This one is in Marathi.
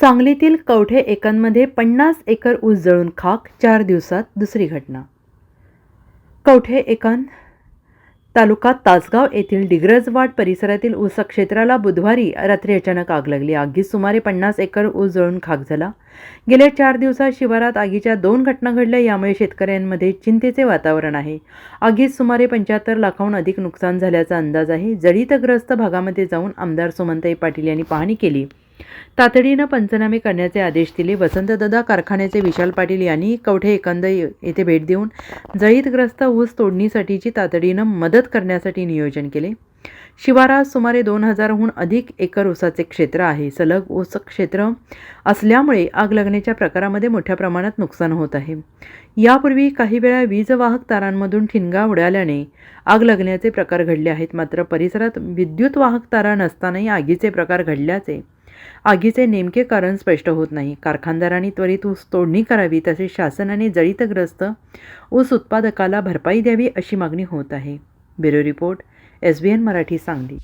सांगलीतील कवठे एकांमध्ये पन्नास एकर ऊस जळून खाक चार दिवसात दुसरी घटना. कवठे एकांत तालुका तासगाव येथील डिग्रजवाड परिसरातील ऊस क्षेत्राला बुधवारी रात्री अचानक आग लागली. आगीत सुमारे पन्नास एकर ऊस जळून खाक झाला. गेल्या चार दिवसात शिवारात आगीच्या दोन घटना घडल्या. यामुळे शेतकऱ्यांमध्ये चिंतेचे वातावरण आहे. आगीत सुमारे पंच्याहत्तर लाखाहून अधिक नुकसान झाल्याचा अंदाज आहे. जळीतग्रस्त भागामध्ये जाऊन आमदार सुमंताई पाटील यांनी पाहणी केली. तातडीनं पंचनामे करण्याचे आदेश दिले. वसंतदादा कारखान्याचे विशाल पाटील यांनी कवठे एकंद येथे भेट देऊन जळीतग्रस्त ऊस तोडणीसाठीची तातडीनं मदत करण्यासाठी नियोजन केले. शिवारात सुमारे दोन हजारहून अधिक एकर ऊसाचे क्षेत्र आहे. सलग ऊस क्षेत्र असल्यामुळे आग लागण्याच्या प्रकारामध्ये मोठ्या प्रमाणात नुकसान होत आहे. यापूर्वी काही वेळा वीज वाहक तारांमधून ठिणगा उडाल्याने आग लागण्याचे प्रकार घडले आहेत. मात्र परिसरात विद्युत वाहक तारा नसतानाही आगीचे प्रकार घडल्याचे आगीचे नेमके कारण स्पष्ट होत नाही. कारखानदारांनी त्वरित ऊस तोडणी करावी तसेच शासनाने जळीतग्रस्त ऊस उत्पादकाला भरपाई द्यावी अशी मागणी होत आहे. Bureau report S B N Marathi Sangli.